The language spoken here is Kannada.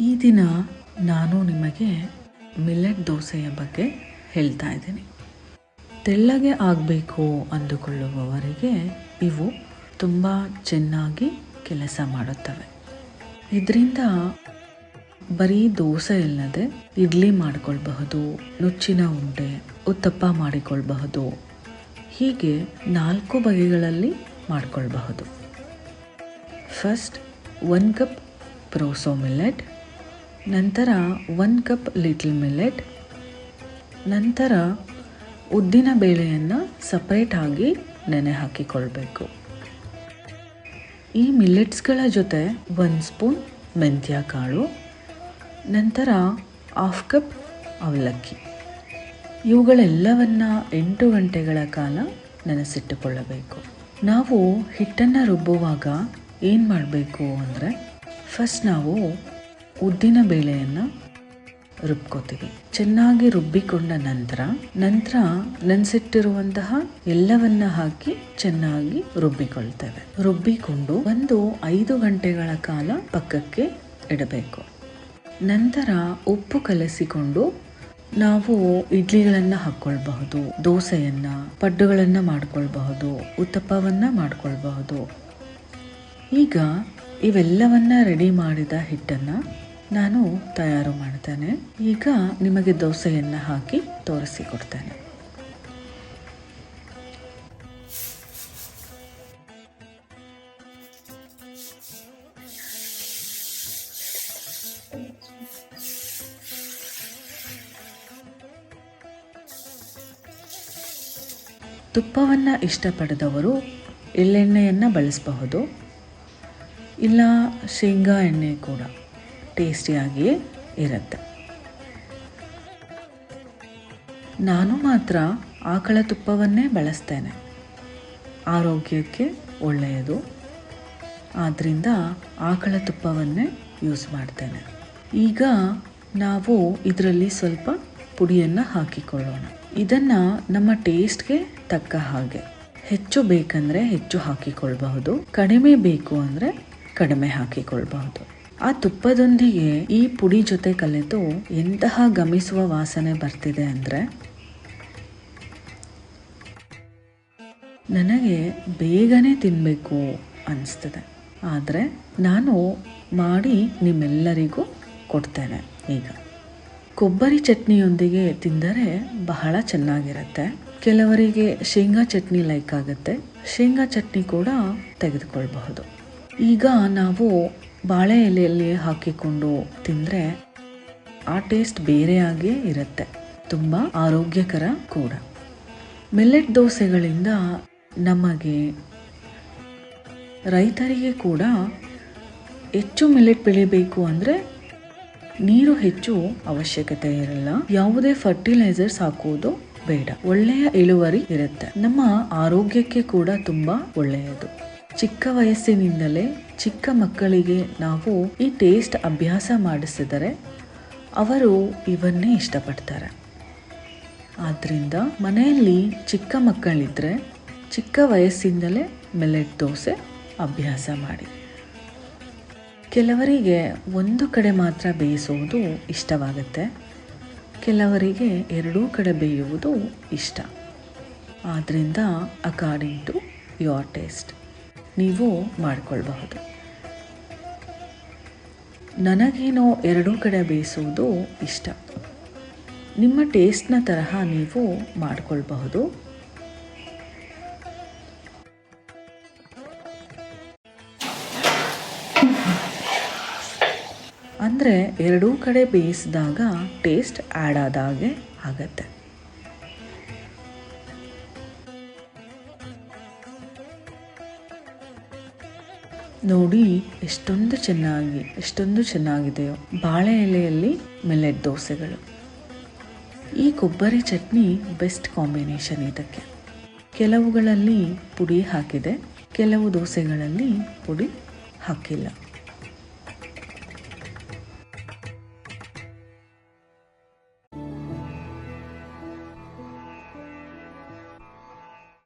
ಈ ದಿನ ನಾನು ನಿಮಗೆ ಮಿಲ್ಲೆಟ್ ದೋಸೆಯ ಬಗ್ಗೆ ಹೇಳ್ತಾ ಇದ್ದೀನಿ. ತೆಳ್ಳಗೆ ಆಗಬೇಕು ಅಂದುಕೊಳ್ಳುವವರಿಗೆ ಇವು ತುಂಬ ಚೆನ್ನಾಗಿ ಕೆಲಸ ಮಾಡುತ್ತವೆ. ಇದರಿಂದ ಬರೀ ದೋಸೆ ಇಲ್ಲದೆ ಇಡ್ಲಿ ಮಾಡಿಕೊಳ್ಬಹುದು, ನುಚ್ಚಿನ ಉಂಡೆ, ಉತ್ತಪ್ಪ ಮಾಡಿಕೊಳ್ಬಹುದು, ಹೀಗೆ ನಾಲ್ಕು ಬಗೆಗಳಲ್ಲಿ ಮಾಡಿಕೊಳ್ಬಹುದು. First one cup proso millet ನಂತರ ಒನ್ ಕಪ್ ಲಿಟಲ್ ಮಿಲ್ಲೆಟ್ ನಂತರ ಉದ್ದಿನ ಬೇಳೆಯನ್ನು ಸಪ್ರೇಟಾಗಿ ನೆನೆ ಹಾಕಿಕೊಳ್ಬೇಕು. ಈ ಮಿಲ್ಲೆಟ್ಸ್ಗಳ ಜೊತೆ ಒಂದು ಸ್ಪೂನ್ ಮೆಂತ್ಯ ಕಾಳು, ನಂತರ ಹಾಫ್ ಕಪ್ ಅವಲಕ್ಕಿ. ಇವುಗಳೆಲ್ಲವನ್ನು ಎಂಟು ಗಂಟೆಗಳ ಕಾಲ ನೆನೆಸಿಟ್ಟುಕೊಳ್ಳಬೇಕು. ನಾವು ಹಿಟ್ಟನ್ನು ರುಬ್ಬುವಾಗ ಏನು ಮಾಡಬೇಕು ಅಂದರೆ ಫಸ್ಟ್ ನಾವು ಉದ್ದಿನ ಬೇಳೆಯನ್ನು ರುಬ್ಕೋತೀವಿ. ಚೆನ್ನಾಗಿ ರುಬ್ಬಿಕೊಂಡ ನಂತರ ನಂತರ ನೆನೆಸಿಟ್ಟಿರುವಂತಹ ಎಲ್ಲವನ್ನ ಹಾಕಿ ಚೆನ್ನಾಗಿ ರುಬ್ಬಿಕೊಳ್ತೇವೆ. ರುಬ್ಬಿಕೊಂಡು ಒಂದು ಐದು ಗಂಟೆಗಳ ಕಾಲ ಪಕ್ಕಕ್ಕೆ ಇಡಬೇಕು. ನಂತರ ಉಪ್ಪು ಕಲಸಿಕೊಂಡು ನಾವು ಇಡ್ಲಿಗಳನ್ನು ಹಾಕ್ಕೊಳ್ಬಹುದು, ದೋಸೆಯನ್ನ, ಪಡ್ಡುಗಳನ್ನ ಮಾಡ್ಕೊಳ್ಬಹುದು, ಉತ್ತಪ್ಪವನ್ನು ಮಾಡ್ಕೊಳ್ಬಹುದು. ಈಗ ಇವೆಲ್ಲವನ್ನ ರೆಡಿ ಮಾಡಿದ ಹಿಟ್ಟನ್ನ ನಾನು ತಯಾರು ಮಾಡ್ತೇನೆ. ಈಗ ನಿಮಗೆ ದೋಸೆಯನ್ನು ಹಾಕಿ ತೋರಿಸಿಕೊಡ್ತೇನೆ ತುಪ್ಪವನ್ನು ಇಷ್ಟಪಡದವರು ಎಳ್ಳೆಣ್ಣೆಯನ್ನು ಬಳಸಬಹುದು. ಇಲ್ಲ ಶೇಂಗಾ ಎಣ್ಣೆ ಕೂಡ. ಟೇಸ್ಟಿಯಾಗಿಯೇ ಇರುತ್ತೆ. ನಾನು ಮಾತ್ರ ಆಕಳ ತುಪ್ಪವನ್ನೇ ಬಳಸ್ತೇನೆ. ಆರೋಗ್ಯಕ್ಕೆ ಒಳ್ಳೆಯದು. ಆದ್ದರಿಂದ ಆಕಳ ತುಪ್ಪವನ್ನೇ ಯೂಸ್ ಮಾಡ್ತೇನೆ. ಈಗ ನಾವು ಇದರಲ್ಲಿ ಸ್ವಲ್ಪ ಪುಡಿಯನ್ನು ಹಾಕಿಕೊಳ್ಳೋಣ. ಇದನ್ನು ನಮ್ಮ ಟೇಸ್ಟ್ಗೆ ತಕ್ಕ ಹಾಗೆ. ಹೆಚ್ಚು ಬೇಕಂದರೆ ಹೆಚ್ಚು ಹಾಕಿಕೊಳ್ಬಹುದು. ಕಡಿಮೆ ಬೇಕು ಅಂದರೆ ಕಡಿಮೆ ಹಾಕಿಕೊಳ್ಬಹುದು. ಆ ತುಪ್ಪದೊಂದಿಗೆ ಈ ಪುಡಿ ಜೊತೆ ಕಲೆತು ಎಂತಹ ಗಮಿಸುವ ವಾಸನೆ ಬರ್ತಿದೆ ಅಂದರೆ? ನನಗೆ ಬೇಗನೆ ತಿನ್ನಬೇಕು ಅನಿಸ್ತದೆ. ಆದರೆ ನಾನು ಮಾಡಿ ನಿಮ್ಮೆಲ್ಲರಿಗೂ ಕೊಡ್ತೇನೆ ಈಗ. ಕೊಬ್ಬರಿ ಚಟ್ನಿಯೊಂದಿಗೆ ತಿಂದರೆ ಬಹಳ ಚೆನ್ನಾಗಿರುತ್ತೆ. ಕೆಲವರಿಗೆ ಶೇಂಗಾ ಚಟ್ನಿ ಲೈಕ್ ಆಗುತ್ತೆ. ಶೇಂಗಾ ಚಟ್ನಿ ಕೂಡ ತೆಗೆದುಕೊಳ್ಬಹುದು. ಈಗ ನಾವು ಬಾಳೆ ಎಲೆಯಲ್ಲಿ ಹಾಕಿಕೊಂಡು ತಿಂದರೆ ಆ ಟೇಸ್ಟ್ ಬೇರೆಯಾಗೇ ಇರುತ್ತೆ. ತುಂಬ ಆರೋಗ್ಯಕರ ಕೂಡ. ಮಿಲ್ಲೆಟ್ ದೋಸೆಗಳಿಂದ ನಮಗೆ ರೈತರಿಗೆ ಕೂಡ ಹೆಚ್ಚು ಮಿಲ್ಲೆಟ್ ಬೆಳಿಬೇಕು ಅಂದರೆ ನೀರು ಹೆಚ್ಚು ಅವಶ್ಯಕತೆ ಇರಲ್ಲ. ಯಾವುದೇ ಫರ್ಟಿಲೈಸರ್ಸ್ ಹಾಕುವುದು ಬೇಡ. ಒಳ್ಳೆಯ ಇಳುವರಿ ಇರುತ್ತೆ. ನಮ್ಮ ಆರೋಗ್ಯಕ್ಕೆ ಕೂಡ ತುಂಬ ಒಳ್ಳೆಯದು. ಚಿಕ್ಕ ವಯಸ್ಸಿನಿಂದಲೇ ಚಿಕ್ಕ ಮಕ್ಕಳಿಗೆ ನಾವು ಈ ಟೇಸ್ಟ್ ಅಭ್ಯಾಸ ಮಾಡಿಸಿದರೆ ಅವರು ಇವನ್ನೇ ಇಷ್ಟಪಡ್ತಾರೆ. ಆದ್ದರಿಂದ ಮನೆಯಲ್ಲಿ ಚಿಕ್ಕ ಮಕ್ಕಳಿದ್ದರೆ ಚಿಕ್ಕ ವಯಸ್ಸಿಂದಲೇ ಮಿಲೆಟ್ ದೋಸೆ ಅಭ್ಯಾಸ ಮಾಡಿ. ಕೆಲವರಿಗೆ ಒಂದು ಕಡೆ ಮಾತ್ರ ಬೇಯಿಸುವುದು ಇಷ್ಟವಾಗುತ್ತೆ. ಕೆಲವರಿಗೆ ಎರಡೂ ಕಡೆ ಬೇಯುವುದು ಇಷ್ಟ. ಆದ್ದರಿಂದ ಅಕಾರ್ಡಿಂಗ್ ಟು ಯೋರ್ ಟೇಸ್ಟ್ ನೀವು ಮಾಡಿಕೊಳ್ಬಹುದು. ನನಗೇನೋ ಎರಡೂ ಕಡೆ ಬೇಯಿಸುವುದು ಇಷ್ಟ. ನಿಮ್ಮ ಟೇಸ್ಟ್ನ ತರಹ ನೀವು ಮಾಡಿಕೊಳ್ಬಹುದು. ಅಂದರೆ ಎರಡೂ ಕಡೆ ಬೇಯಿಸಿದಾಗ ಟೇಸ್ಟ್ ಆ್ಯಡ್ ಆದಾಗೆ ಆಗತ್ತೆ. ನೋಡಿ ಎಷ್ಟೊಂದು ಚೆನ್ನಾಗಿ, ಎಷ್ಟೊಂದು ಚೆನ್ನಾಗಿದೆಯೋ. ಬಾಳೆ ಎಲೆಯಲ್ಲಿ ಮಿಲೆಟ್ ದೋಸೆಗಳು. ಈ ಕೊಬ್ಬರಿ ಚಟ್ನಿ ಬೆಸ್ಟ್ ಕಾಂಬಿನೇಷನ್ ಇದಕ್ಕೆ. ಕೆಲವುಗಳಲ್ಲಿ ಪುಡಿ ಹಾಕಿದೆ, ಕೆಲವು ದೋಸೆಗಳಲ್ಲಿ ಪುಡಿ ಹಾಕಿಲ್ಲ.